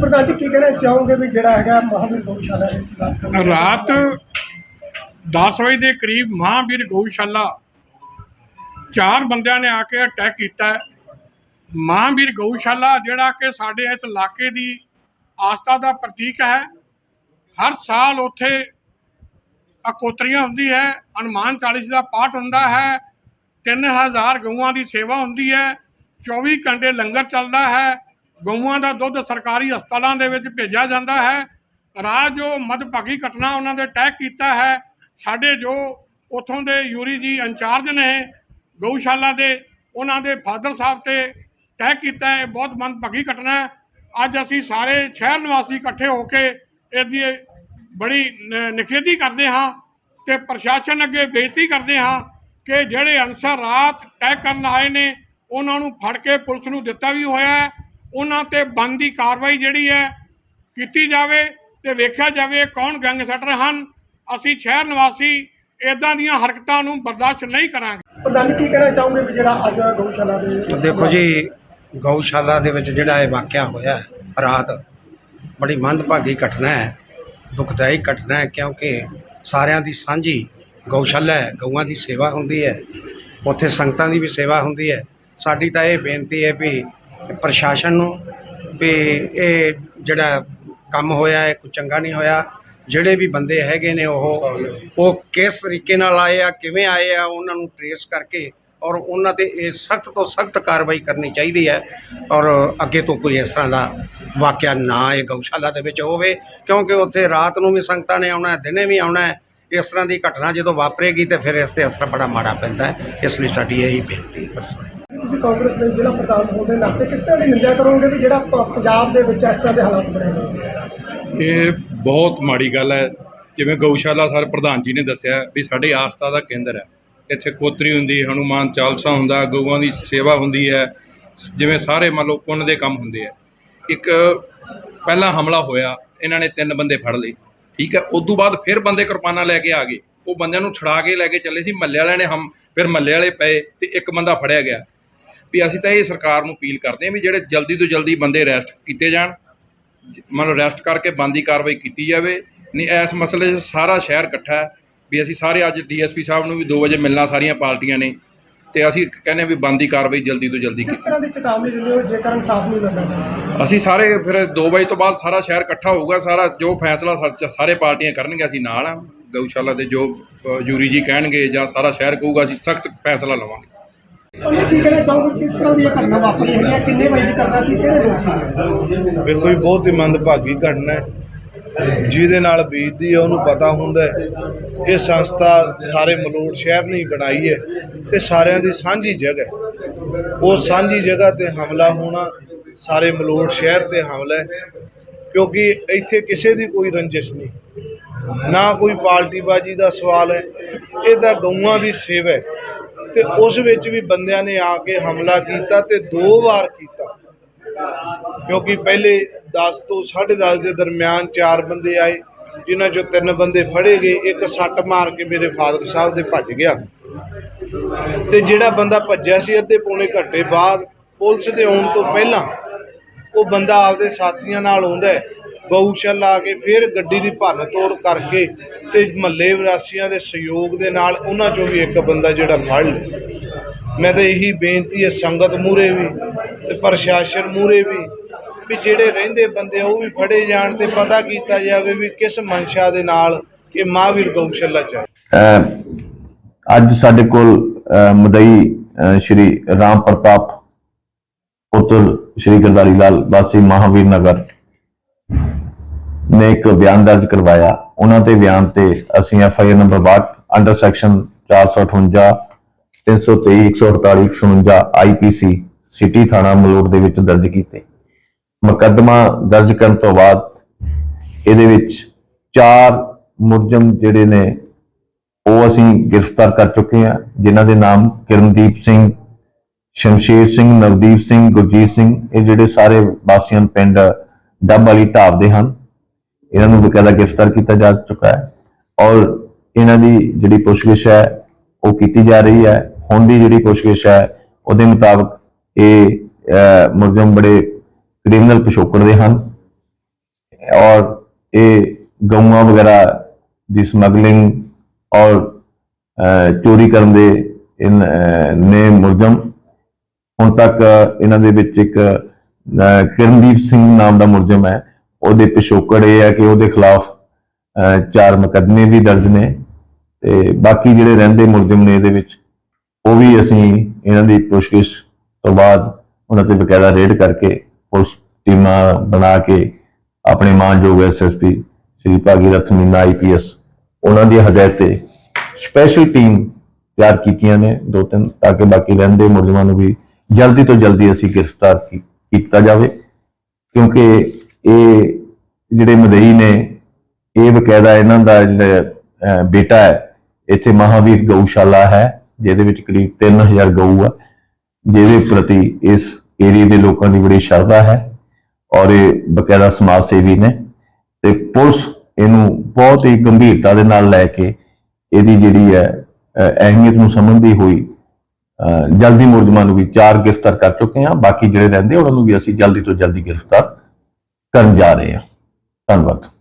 ਪ੍ਰਧਾਨ ਜੀ, ਕੀ ਕਹਿਣਾ ਚਾਹੋਗੇ ਵੀ ਜਿਹੜਾ ਹੈਗਾ ਮਹਾਂਵੀਰ ਗਊਸ਼ਾਲਾ ਦੇ ਸਬੰਧ ਰਾਤ 10 ਵਜੇ ਦੇ ਕਰੀਬ ਮਹਾਂਵੀਰ ਗਊਸ਼ਾਲਾ ਚਾਰ ਬੰਦਿਆਂ ਨੇ ਆ ਕੇ ਅਟੈਕ ਕੀਤਾ ਮਹਾਂਵੀਰ ਗਊਸ਼ਾਲਾ ਜਿਹੜਾ ਕਿ ਸਾਡੇ ਇਸ ਇਲਾਕੇ ਦੀ ਆਸਥਾ ਦਾ ਪ੍ਰਤੀਕ ਹੈ। ਹਰ ਸਾਲ ਉੱਥੇ ਅਕੋਤਰੀਆਂ ਹੁੰਦੀ ਹੈ, ਹਨੂਮਾਨ ਚਾਲੀਸ ਦਾ ਪਾਠ ਹੁੰਦਾ ਹੈ 3000 ਗਊਆਂ ਦੀ ਸੇਵਾ ਹੁੰਦੀ ਹੈ 24 ਘੰਟੇ ਲੰਗਰ ਚੱਲਦਾ ਹੈ। ਗਊਆਂ ਦਾ ਦੁੱਧ ਸਰਕਾਰੀ ਹਸਪਤਾਲਾਂ ਦੇ ਵਿੱਚ ਭੇਜਿਆ ਜਾਂਦਾ ਹੈ। ਰਾਜ ਜੋ ਮਦਭਾਗੀ ਘਟਨਾ ਉਹਨਾਂ ਦੇ ਅਟੈਕ ਕੀਤਾ ਹੈ। ਸਾਡੇ ਜੋ ਉਥੋਂ ਦੇ ਯੂਰੀ ਜੀ ਇੰਚਾਰਜ ਨੇ ਗਊਸ਼ਾਲਾ ਦੇ, ਉਹਨਾਂ ਦੇ ਫਾਦਰ ਸਾਹਿਬ ਤੇ ਅਟੈਕ ਕੀਤਾ ਹੈ। ਬਹੁਤ ਮੰਦਭਾਗੀ ਘਟਨਾ ਹੈ। ਅੱਜ ਅਸੀਂ ਸਾਰੇ ਸ਼ਹਿਰ ਨਿਵਾਸੀ ਇਕੱਠੇ ਹੋ ਕੇ ਇਹਦੀ ਬੜੀ ਨ- ਨਿਖੇਧੀ ਕਰਦੇ ਹਾਂ ਤੇ ਪ੍ਰਸ਼ਾਸਨ ਅੱਗੇ ਬੇਨਤੀ ਕਰਦੇ ਹਾਂ ਕਿ ਜਿਹੜੇ ਅਨਸਰ ਰਾਤ ਅਟੈਕ ਕਰਨ ਆਏ ਨੇ, ਉਹਨਾਂ ਨੂੰ ਫੜ ਕੇ ਪੁਲਿਸ ਨੂੰ ਦਿੱਤਾ ਵੀ ਹੋਇਆ ਹੈ। ਉਹਨਾਂ ਤੇ ਬਣਦੀ ਕਾਰਵਾਈ ਜਿਹੜੀ ਹੈ ਕੀਤੀ ਜਾਵੇ ਤੇ ਵੇਖਿਆ ਜਾਵੇ ਕੌਣ ਗੈਂਗਸਟਰ ਹਨ ਅਸੀਂ ਸ਼ਹਿਰ ਨਿਵਾਸੀ ਇਦਾਂ ਦੀਆਂ ਹਰਕਤਾਂ ਨੂੰ ਬਰਦਾਸ਼ਤ ਨਹੀਂ ਕਰਾਂਗੇ। ਪ੍ਰਧਾਨ ਜੀ ਕੀ ਕਹਿਣਾ ਚਾਹੋਗੇ ਵੀ ਜਿਹੜਾ ਅੱਜ ਗਊਸ਼ਾਲਾ ਦੇ ਦੇਖੋ ਜੀ ਗਊਸ਼ਾਲਾ ਦੇ ਵਿੱਚ ਜਿਹੜਾ ਇਹ ਵਾਕਿਆ ਹੋਇਆ ਹੈ, ਰਾਤ ਬੜੀ ਮੰਦਭਾਗੀ ਘਟਨਾ ਹੈ ਦੁਖਦਾਈ ਘਟਨਾ ਹੈ ਕਿਉਂਕਿ ਸਾਰਿਆਂ ਦੀ ਸਾਂਝੀ ਗਊਸ਼ਾਲਾ ਹੈ ਗਊਆਂ ਦੀ ਸੇਵਾ ਹੁੰਦੀ ਹੈ ਉੱਥੇ ਸੰਗਤਾਂ ਦੀ ਵੀ ਸੇਵਾ ਹੁੰਦੀ ਹੈ। ਸਾਡੀ ਤਾਂ ਇਹ ਬੇਨਤੀ ਹੈ ਵੀ ਪ੍ਰਸ਼ਾਸਨ ਨੂੰ ਵੀ ਇਹ ਜਿਹੜਾ ਕੰਮ ਹੋਇਆ ਹੈ ਕੋਈ ਚੰਗਾ ਨਹੀਂ ਹੋਇਆ। ਜਿਹੜੇ ਵੀ ਬੰਦੇ ਹੈਗੇ ਨੇ ਉਹ ਉਹ ਕਿਸ ਤਰੀਕੇ ਨਾਲ ਆਏ ਆ, ਕਿਵੇਂ ਆਏ ਆ, ਉਹਨਾਂ ਨੂੰ ਟ੍ਰੇਸ ਕਰਕੇ ਔਰ ਉਹਨਾਂ ਤੇ ਇਹ ਸਖਤ ਤੋਂ ਸਖਤ ਕਾਰਵਾਈ ਕਰਨੀ ਚਾਹੀਦੀ ਹੈ ਔਰ ਅੱਗੇ ਤੋਂ ਕੋਈ ਇਸ ਤਰ੍ਹਾਂ ਦਾ ਵਾਕਿਆ ਨਾ ਇਹ ਗਊਸ਼ਾਲਾ ਦੇ ਵਿੱਚ ਹੋਵੇ, ਕਿਉਂਕਿ ਉੱਥੇ ਰਾਤ ਨੂੰ ਵੀ ਸੰਗਤਾਂ ਨੇ ਆਉਣਾ, ਦਿਨੇ ਵੀ ਆਉਣਾ, ਇਸ ਤਰ੍ਹਾਂ ਦੀ ਘਟਨਾ ਜਦੋਂ ਵਾਪਰੇਗੀ ਤੇ ਫਿਰ ਇਸ ਤੇ ਅਸਰ ਬੜਾ ਮਾੜਾ ਪੈਂਦਾ ਇਸ ਲਈ ਸਾਡੀ ਇਹੀ ਬੇਨਤੀ ਹੈ। ਤੁਸੀਂ ਕਾਂਗਰਸ ਦੇ ਜ਼ਿਲ੍ਹਾ ਪ੍ਰਧਾਨ ਹੋਣ ਦੇ ਨਾਤੇ ਕਿਸ ਤਰ੍ਹਾਂ ਦੀ ਨਿੰਦਿਆ ਕਰੋਗੇ ਵੀ ਜਿਹੜਾ ਪ- ਪੰਜਾਬ ਦੇ ਵਿੱਚ ਇਸ ਤਰ੍ਹਾਂ ਦੇ ਹਾਲਾਤ ਬਣੇ ਹੋਏ ਨੇ? ਇਹ ਬਹੁਤ ਮਾੜੀ ਗੱਲ ਹੈ। ਜਿਵੇਂ ਗਊਸ਼ਾਲਾ ਸਰ ਪ੍ਰਧਾਨ ਜੀ ਨੇ ਦੱਸਿਆ ਵੀ ਸਾਡੀ ਆਸਥਾ ਦਾ ਕੇਂਦਰ ਹੈ। ਇੱਥੇ ਕੋਤਰੀ ਹੁੰਦੀ ਹੈ ਹਨੂਮਾਨ ਚਾਲਸਾ ਹੁੰਦਾ, ਗਊਆਂ ਦੀ ਸੇਵਾ ਹੁੰਦੀ ਹੈ। ਜਿਵੇਂ ਸਾਰੇ ਮੰਨ ਲਓ ਪੁੰਨ ਦੇ ਕੰਮ ਹੁੰਦੇ ਆ। ਇੱਕ ਪਹਿਲਾ ਹਮਲਾ ਹੋਇਆ, ਇਹਨਾਂ ਨੇ ਤਿੰਨ ਬੰਦੇ ਫੜ ਲਏ। ਠੀਕ ਹੈ ਉਸ ਤੋਂ ਬਾਅਦ ਫਿਰ ਬੰਦੇ ਕਿਰਪਾਨਾਂ ਲੈ ਕੇ ਆ ਗਏ। ਉਹ ਬੰਦਿਆਂ ਨੂੰ ਛੁਡਾ ਕੇ ਲੈ ਕੇ ਚੱਲੇ ਸੀ ਮੱਲੇ ਵਾਲਿਆਂ ਨੇ ਹਮ, ਫਿਰ ਮੱਲੇ ਵਾਲੇ ਪਏ ਤੇ ਇੱਕ ਬੰਦਾ ਫੜਿਆ ਗਿਆ। ਵੀ ਅਸੀਂ ਤਾਂ ਇਹ ਸਰਕਾਰ ਨੂੰ ਅਪੀਲ ਕਰਦੇ ਹਾਂ ਵੀ ਜਿਹੜੇ ਜਲਦੀ ਤੋਂ ਜਲਦੀ ਬੰਦੇ ਅਰੈਸਟ ਕੀਤੇ ਜਾਣ ਲਓ ਅਰੈਸਟ ਕਰਕੇ ਬੰਦੀ ਕਾਰਵਾਈ ਕੀਤੀ ਜਾਵੇ ਨਹੀਂ ਇਸ ਮਸਲੇ 'ਚ ਸਾਰਾ ਸ਼ਹਿਰ ਇਕੱਠਾ ਹੈ ਵੀ ਅਸੀਂ ਸਾਰੇ ਅੱਜ ਡੀਐਸਪੀ ਸਾਹਿਬ ਨੂੰ ਵੀ 2 ਵਜੇ ਮਿਲਣਾ ਸਾਰੀਆਂ ਪਾਰਟੀਆਂ ਨੇ ਤੇ ਅਸੀਂ ਕਹਿੰਦੇ ਵੀ ਬੰਦੀ ਕਾਰਵਾਈ ਜਲਦੀ ਤੋਂ ਜਲਦੀ ਕਿਸ ਤਰ੍ਹਾਂ ਦੀ ਚੇਤਾਵਨੀ ਦਿੰਦੇ ਹੋ ਜੇਕਰ ਇਨਸਾਫ ਨਹੀਂ ਮਿਲਦਾ ਅਸੀਂ ਸਾਰੇ ਫਿਰ 2 ਵਜੇ ਤੋਂ ਬਾਅਦ ਸਾਰਾ ਸ਼ਹਿਰ ਇਕੱਠਾ ਹੋਊਗਾ ਸਾਰਾ ਜੋ ਫੈਸਲਾ ਸਾਰੇ ਪਾਰਟੀਆਂ ਕਰਨਗੇ ਅਸੀਂ ਨਾਲ ਆ ਗਊਸ਼ਾਲਾ ਦੇ ਜੋ ਜੂਰੀ ਜੀ ਕਹਿਣਗੇ ਜਾਂ ਸਾਰਾ ਸ਼ਹਿਰ ਕਹੂਗਾ ਅਸੀਂ ਸਖਤ ਫੈਸਲਾ ਲਵਾਂਗੇ। ਉਹਨੇ ਕੀ ਕਹਿਣਾ ਚਾਹੋਗੇ? ਕਿਸ ਤਰ੍ਹਾਂ ਦੀ ਇਹ ਘਟਨਾ ਵਾਪਰੀ ਹੈਗੀ ਹੈ? ਕਿੰਨੇ ਵਜੇ ਦੀ ਘਟਨਾ ਸੀ? ਕਿਹੜੇ ਲੋਕ ਸੀ? ਵੇਖੋ ਜੀ, ਬਹੁਤ ਹੀ ਮੰਦਭਾਗੀ ਘਟਨਾ ਹੈ। ਜਿਹਦੇ ਨਾਲ ਬੀਤਦੀ ਹੈ, ਉਹਨੂੰ ਪਤਾ ਹੁੰਦਾ ਹੈ। ਇਹ ਸੰਸਥਾ ਸਾਰੇ ਮਲੋਟ ਸ਼ਹਿਰ ਨੇ ਹੀ ਬਣਾਈ ਹੈ ਤੇ ਸਾਰਿਆਂ ਦੀ ਸਾਂਝੀ ਜਗ੍ਹਾ ਹੈ। ਉਹ ਸਾਂਝੀ ਜਗ੍ਹਾ ਤੇ ਹਮਲਾ ਹੋਣਾ, ਸਾਰੇ ਮਲੋਟ ਸ਼ਹਿਰ ਤੇ ਹਮਲਾ ਹੈ। ਕਿਉਂਕਿ ਇੱਥੇ ਕਿਸੇ ਦੀ ਕੋਈ ਰੰਜਿਸ਼ ਨਹੀਂ। ਨਾ ਕੋਈ ਪਾਰਟੀਬਾਜ਼ੀ ਦਾ ਸਵਾਲ ਹੈ। ਇਹ ਤਾਂ ਗਊਆਂ ਦੀ ਸੇਵਾ ਹੈ। ਤੇ ਉਸ ਵਿੱਚ ਵੀ ਬੰਦਿਆਂ ਨੇ ਆ ਕੇ ਹਮਲਾ ਕੀਤਾ ਤੇ ਦੋ ਵਾਰ ਕੀਤਾ। ਕਿਉਂਕਿ ਪਹਿਲੇ 10 ਤੋਂ 10:30 ਦੇ ਦਰਮਿਆਨ ਚਾਰ ਬੰਦੇ ਆਏ, ਜਿਨ੍ਹਾਂ ਚੋਂ ਤਿੰਨ ਬੰਦੇ ਫੜੇ ਗਏ, ਇੱਕ ਸੱਟ ਮਾਰ ਕੇ ਮੇਰੇ ਫਾਦਰ ਸਾਹਿਬ ਦੇ ਭੱਜ ਗਿਆ। ਤੇ ਜਿਹੜਾ ਬੰਦਾ ਭੱਜਿਆ ਸੀ ਅੱਧੇ ਪੌਣੇ ਘੰਟੇ ਬਾਅਦ, ਪੁਲਿਸ ਦੇ ਆਉਣ ਤੋਂ ਪਹਿਲਾਂ, ਉਹ ਬੰਦਾ ਆਪਦੇ ਸਾਥੀਆਂ ਨਾਲ ਆਉਂਦਾ ਹੈ। ਗਊਸ਼ਾਲਾ ਆ ਕੇ ਫਿਰ ਗੱਡੀ ਦੀ ਭੰਨ ਤੋੜ ਕਰਕੇ ਤੇ ਮਹੱਲੇ ਵਿਰਾਸੀਆਂ ਦੇ ਸਹਿਯੋਗ ਦੇ ਨਾਲ ਉਹਨਾਂ ਚੋਂ ਵੀ ਇੱਕ ਬੰਦਾ ਜਿਹੜਾ ਫੜ ਲਿਆ। ਮੈਂ ਤਾਂ ਇਹੀ ਬੇਨਤੀ ਹੈ, ਸੰਗਤ ਮੂਰੇ ਵੀ ਤੇ ਪ੍ਰਸ਼ਾਸਨ ਮੂਰੇ ਵੀ ਵੀ ਜਿਹੜੇ ਰਹਿੰਦੇ ਬੰਦੇ ਉਹ ਵੀ ਫੜੇ ਜਾਣ ਤੇ ਪਤਾ ਕੀਤਾ ਜਾਵੇ ਵੀ ਕਿਸ ਮਨਸ਼ਾ ਦੇ ਨਾਲ ਇਹ ਮਹਾਵੀਰ ਗਊਸ਼ਾਲਾ ਚ ਅਹ ਅੱਜ ਸਾਡੇ ਕੋਲ, ਅਹ ਮਦਈ ਸ਼੍ਰੀ ਰਾਮ ਪ੍ਰਤਾਪ ਪੁੱਤਰ ਸ਼੍ਰੀ ਗਰਦਾਰੀ ਲਾਲ ਵਾਸੀ ਮਹਾਵੀਰ ਨਗਰ ਨੇ ਇੱਕ ਬਿਆਨ ਦਰਜ ਕਰਵਾਇਆ। ਉਹਨਾਂ ਤੇ ਬਿਆਨ ਤੇ ਅਸੀਂ F I R number 62 under section 458 323 148 149 IPC city ਥਾਣਾ ਮਲੋਟ ਦੇ ਵਿੱਚ ਦਰਜ ਕੀਤੇ। ਮੁਕੱਦਮਾ ਦਰਜ ਕਰਨ ਤੋਂ ਬਾਅਦ ਇਹਦੇ ਵਿੱਚ ਚਾਰ ਮੁਲਜ਼ਮ ਜਿਹੜੇ ਨੇ, ਉਹ ਅਸੀਂ ਗ੍ਰਿਫਤਾਰ ਕਰ ਚੁੱਕੇ ਹਾਂ, ਜਿਨ੍ਹਾਂ ਦੇ ਨਾਮ ਕਿਰਨਦੀਪ ਸਿੰਘ, ਸ਼ਮਸ਼ੇਰ ਸਿੰਘ, ਨਵਦੀਪ ਸਿੰਘ, ਗੁਰਜੀਤ ਸਿੰਘ, ਇਹ ਜਿਹੜੇ ਸਾਰੇ ਵਾਸੀਆਂ ਪਿੰਡ ਡੱਬ ਵਾਲੀ ਢਾਬ ਦੇ ਹਨ। ਇਹਨਾਂ ਨੂੰ ਬਕਾਇਦਾ ਗ੍ਰਿਫਤਾਰ ਕੀਤਾ ਜਾ ਚੁੱਕਾ ਹੈ ਔਰ ਇਹਨਾਂ ਦੀ ਜਿਹੜੀ ਪੁੱਛਗਿੱਛ ਹੈ ਉਹ ਕੀਤੀ ਜਾ ਰਹੀ ਹੈ। ਹੁਣ ਦੀ ਜਿਹੜੀ ਪੁੱਛਗਿੱਛ ਹੈ ਉਹਦੇ ਮੁਤਾਬਕ ਇਹ ਮੁਲਜ਼ਮ ਬੜੇ ਕ੍ਰਿਮੀਨਲ ਪਿਛੋਕੜ ਦੇ ਹਨ ਔਰ ਇਹ ਗਊਆਂ ਵਗੈਰਾ ਦੀ ਸਮਗਲਿੰਗ ਔਰ ਚੋਰੀ ਕਰਨ ਦੇ ਨੇ ਮੁਲਜ਼ਮ। ਹੁਣ ਤੱਕ ਇਹਨਾਂ ਦੇ ਵਿੱਚ ਇੱਕ ਅਹ, ਕਿਰਨਦੀਪ ਸਿੰਘ ਨਾਮ ਦਾ ਮੁਲਜ਼ਮ ਹੈ। ਉਹਦੇ ਪਿਛੋਕੜ ਇਹ ਹੈ ਕਿ ਉਹਦੇ ਖਿਲਾਫ ਚਾਰ ਮੁਕੱਦਮੇ ਵੀ ਦਰਜ ਨੇ ਤੇ ਬਾਕੀ ਜਿਹੜੇ ਰਹਿੰਦੇ ਮੁਲਜ਼ਮ ਨੇ ਇਹਦੇ ਵਿੱਚ, ਉਹ ਵੀ ਅਸੀਂ ਇਹਨਾਂ ਦੀ ਪੁੱਛਗਿੱਛ ਤੋਂ ਬਾਅਦ ਉਹਨਾਂ ਤੇ ਬਕਾਇਦਾ ਰੇਡ ਕਰਕੇ ਪੁਲਿਸ ਟੀਮਾਂ ਬਣਾ ਕੇ ਆਪਣੇ ਮਾਨਯੋਗ ਐਸਐਸਪੀ ਸ੍ਰੀ ਭਾਗੀਰਥ ਮੀਨਾ ਆਈਪੀਐਸ ਉਹਨਾਂ ਦੀ ਹਦਾਇਤ ਤੇ ਸਪੈਸ਼ਲ ਟੀਮ ਤਿਆਰ ਕੀਤੀਆਂ ਨੇ, ਦੋ ਤਿੰਨ, ਤਾਂ ਕਿ ਬਾਕੀ ਰਹਿੰਦੇ ਮੁਲਜ਼ਮਾਂ ਨੂੰ ਵੀ ਜਲਦੀ ਤੋਂ ਜਲਦੀ ਅਸੀਂ ਗ੍ਰਿਫਤਾਰ ਕੀਤਾ ਜਾਵੇ, ਕਿਉਂਕਿ ਇਹ ਜਿਹੜੇ ਮਦਈ ਨੇ, ਇਹ ਬਕਾਇਦਾ ਇਹਨਾਂ ਦਾ ਜਿਹੜਾ ਬੇਟਾ ਹੈ, ਇੱਥੇ ਮਹਾਵੀਰ ਗਊਸ਼ਾਲਾ ਹੈ, ਜਿਹਦੇ ਵਿੱਚ ਕਰੀਬ 3000 ਗਊ ਆ, ਜਿਹਦੇ ਪ੍ਰਤੀ ਇਸ ਏਰੀਏ ਦੇ ਲੋਕਾਂ ਦੀ ਬੜੀ ਸ਼ਰਧਾ ਹੈ ਔਰ ਇਹ ਬਕਾਇਦਾ ਸਮਾਜ ਸੇਵੀ ਨੇ ਤੇ ਪੁਲਿਸ ਇਹਨੂੰ ਬਹੁਤ ਹੀ ਗੰਭੀਰਤਾ ਦੇ ਨਾਲ ਲੈ ਕੇ ਇਹਦੀ ਜਿਹੜੀ ਹੈ ਅਹਿਮੀਅਤ ਨੂੰ ਸਮਝਦੀ ਹੋਈ ਜਲਦੀ ਮੁਲਜ਼ਮਾਂ ਨੂੰ ਵੀ ਚਾਰ ਗ੍ਰਿਫਤਾਰ ਕਰ ਚੁੱਕੇ ਹਾਂ, ਬਾਕੀ ਜਿਹੜੇ ਰਹਿੰਦੇ ਉਹਨਾਂ ਨੂੰ ਵੀ ਅਸੀਂ ਜਲਦੀ ਤੋਂ ਜਲਦੀ ਗ੍ਰਿਫਤਾਰ ਕਰਨ ਜਾ ਰਹੇ ਹਾਂ। ਧੰਨਵਾਦ।